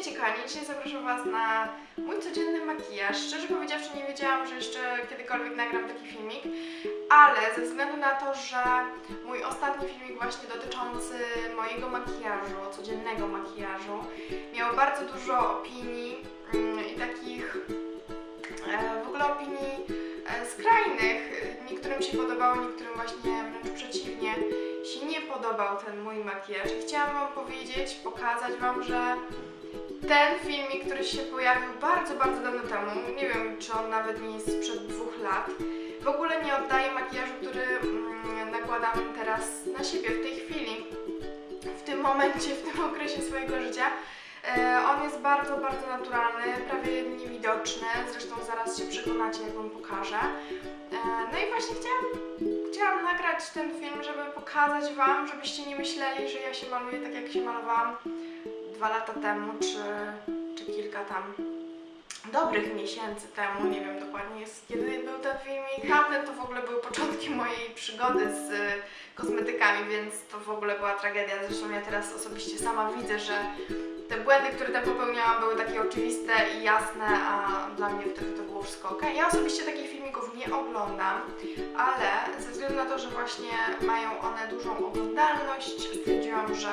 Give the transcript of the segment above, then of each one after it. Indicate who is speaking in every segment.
Speaker 1: Witajcie kochani, dzisiaj zapraszam Was na mój codzienny makijaż. Szczerze powiedziawszy nie wiedziałam, że jeszcze kiedykolwiek nagram taki filmik, ale ze względu na to, że mój ostatni filmik właśnie dotyczący mojego makijażu, codziennego makijażu, miał bardzo dużo opinii mm, i takich e, w ogóle opinii e, skrajnych. Niektórym się podobało, niektórym właśnie wręcz przeciwnie się nie podobał ten mój makijaż. Chciałam Wam powiedzieć, pokazać Wam, że ten filmik, który się pojawił bardzo, bardzo dawno temu, nie wiem czy on nawet nie jest sprzed dwóch lat, w ogóle nie oddaje makijażu, który mm, nakładam teraz na siebie w tej chwili, w tym momencie, w tym okresie swojego życia. E, on jest bardzo, bardzo naturalny, prawie niewidoczny, zresztą zaraz się przekonacie, jak Wam pokażę. E, no i właśnie chciałam, chciałam nagrać ten film, żeby pokazać Wam, żebyście nie myśleli, że ja się maluję tak, jak się malowałam dwa lata temu, czy, czy kilka tam dobrych miesięcy temu, nie wiem dokładnie jest, kiedy był ten filmik. Tamten to w ogóle były początki mojej przygody z y, kosmetykami, więc to w ogóle była tragedia. Zresztą ja teraz osobiście sama widzę, że te błędy, które tam popełniałam, były takie oczywiste i jasne, a dla mnie wtedy to było wszystko ok. Ja osobiście takich filmików nie oglądam, ale ze względu na to, że właśnie mają one dużą oglądalność, stwierdziłam, że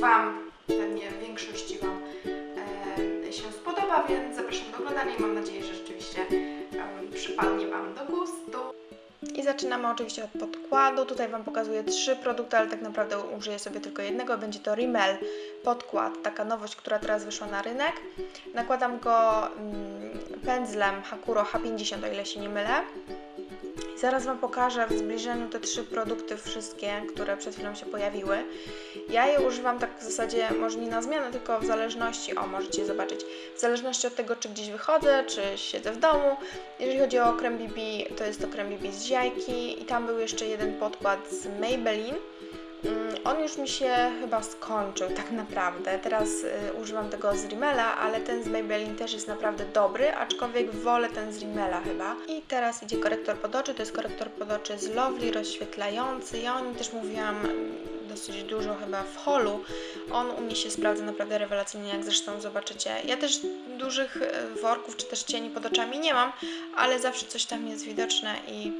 Speaker 1: Wam, pewnie większości Wam e, się spodoba, więc zapraszam do oglądania i mam nadzieję, że rzeczywiście em, przypadnie Wam do gustu. I zaczynamy oczywiście od podkładu. Tutaj Wam pokazuję trzy produkty, ale tak naprawdę użyję sobie tylko jednego. Będzie to Rimmel podkład, taka nowość, która teraz wyszła na rynek. Nakładam go mm, pędzlem Hakuro H50, o ile się nie mylę. Zaraz Wam pokażę w zbliżeniu te trzy produkty, wszystkie, które przed chwilą się pojawiły. Ja je używam tak w zasadzie, może nie na zmianę, tylko w zależności, o możecie zobaczyć, w zależności od tego, czy gdzieś wychodzę, czy siedzę w domu. Jeżeli chodzi o krem BB, to jest to krem BB z Ziajki i tam był jeszcze jeden podkład z Maybelline. Mm, On już mi się chyba skończył tak naprawdę. Teraz y, używam tego z Rimmela, ale ten z Maybelline też jest naprawdę dobry, aczkolwiek wolę ten z Rimmela chyba. I teraz idzie korektor pod oczy, to jest korektor pod oczy z Lovely, rozświetlający. Ja o nim też mówiłam mm, dosyć dużo chyba w holu. On u mnie się sprawdza naprawdę rewelacyjnie, jak zresztą zobaczycie. Ja też dużych y, worków czy też cieni pod oczami nie mam, ale zawsze coś tam jest widoczne i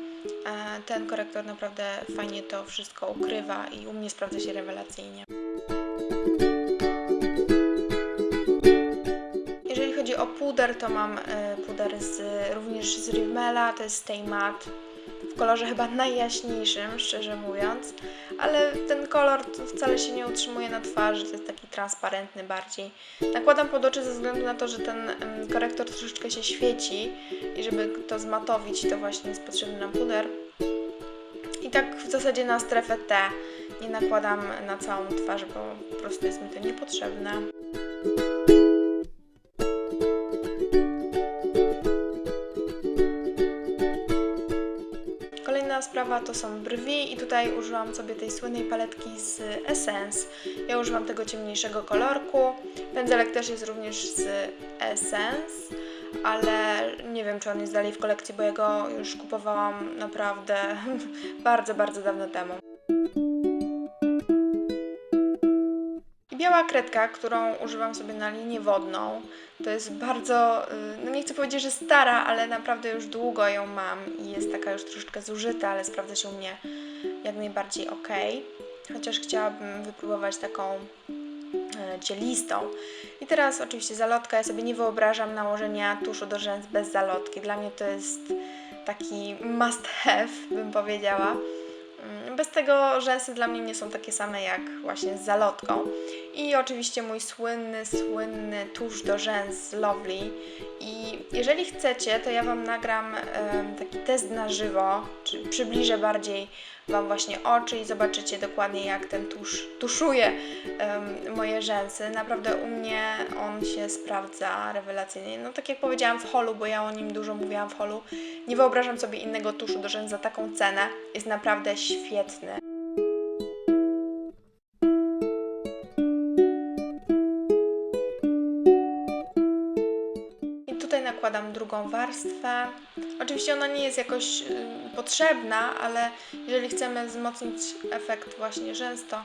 Speaker 1: e, ten korektor naprawdę fajnie to wszystko ukrywa i u mnie sprawdza się rewelacyjnie. Jeżeli chodzi o puder, to mam e, puder z, również z Rimmela, to jest Stay Matte w kolorze chyba najjaśniejszym, szczerze mówiąc, ale ten kolor wcale się nie utrzymuje na twarzy, to jest taki transparentny bardziej. Nakładam pod oczy ze względu na to, że ten korektor troszeczkę się świeci i żeby to zmatowić, to właśnie jest potrzebny nam puder. I tak w zasadzie na strefę T nie nakładam na całą twarz, bo po prostu jest mi to niepotrzebne. To są brwi i tutaj użyłam sobie tej słynnej paletki z Essence. Ja używam tego ciemniejszego kolorku. Pędzelek też jest również z Essence, ale nie wiem czy on jest dalej w kolekcji, bo ja go już kupowałam naprawdę bardzo, bardzo dawno temu. Biała kredka, którą używam sobie na linię wodną. To jest bardzo, y, no nie chcę powiedzieć, że stara, ale naprawdę już długo ją mam i jest taka już troszeczkę zużyta, ale sprawdza się u mnie jak najbardziej ok. Chociaż chciałabym wypróbować taką e, cielistą. I teraz oczywiście zalotka. Ja sobie nie wyobrażam nałożenia tuszu do rzęs bez zalotki. Dla mnie to jest taki must have, bym powiedziała. Mm, Bez tego rzęsy dla mnie nie są takie same jak właśnie z zalotką. I oczywiście mój słynny, słynny tusz do rzęs Lovely. I jeżeli chcecie, to ja Wam nagram taki test na żywo, czy przybliżę bardziej Wam właśnie oczy i zobaczycie dokładnie jak ten tusz tuszuje moje rzęsy. Naprawdę u mnie on się sprawdza rewelacyjnie. No tak jak powiedziałam w holu, bo ja o nim dużo mówiłam w holu, nie wyobrażam sobie innego tuszu do rzęs za taką cenę. Jest naprawdę świetny. Drugą warstwę. Oczywiście ona nie jest jakoś y, potrzebna, ale jeżeli chcemy wzmocnić efekt właśnie rzęs, to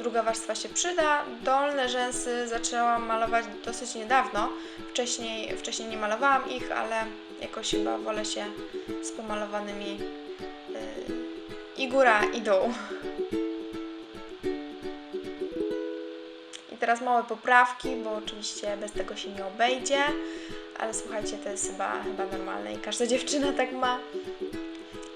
Speaker 1: druga warstwa się przyda. Dolne rzęsy zaczęłam malować dosyć niedawno. Wcześniej, wcześniej nie malowałam ich, ale jakoś chyba wolę się z pomalowanymi y, i góra, i dół. Teraz małe poprawki, bo oczywiście bez tego się nie obejdzie, ale słuchajcie, to jest chyba, chyba normalne i każda dziewczyna tak ma.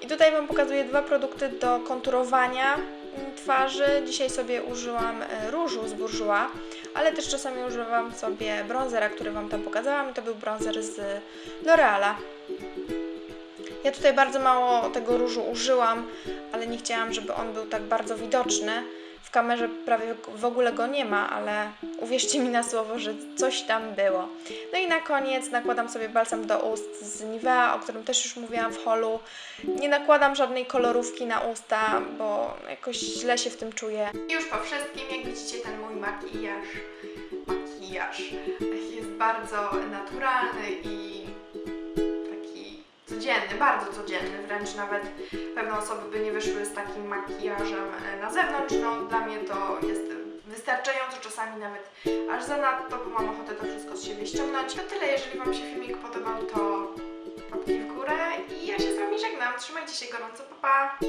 Speaker 1: I tutaj Wam pokazuję dwa produkty do konturowania mm, twarzy. Dzisiaj sobie użyłam e, różu z Bourjois, ale też czasami używam sobie bronzera, który Wam tam pokazałam i to był bronzer z L'Oreala. Ja tutaj bardzo mało tego różu użyłam, ale nie chciałam, żeby on był tak bardzo widoczny. W kamerze prawie w ogóle go nie ma, ale uwierzcie mi na słowo, że coś tam było. No i na koniec nakładam sobie balsam do ust z Nivea, o którym też już mówiłam w holu. Nie nakładam żadnej kolorówki na usta, bo jakoś źle się w tym czuję. I już po wszystkim, jak widzicie, ten mój makijaż, makijaż jest bardzo naturalny i codzienny, bardzo codzienny, wręcz nawet pewne osoby by nie wyszły z takim makijażem e, na zewnątrz. No dla mnie to jest wystarczająco, czasami nawet aż zanadto, bo mam ochotę to wszystko z siebie ściągnąć. To tyle, jeżeli Wam się filmik podobał, to łapki w górę i ja się z Wami żegnam. Trzymajcie się gorąco, pa pa!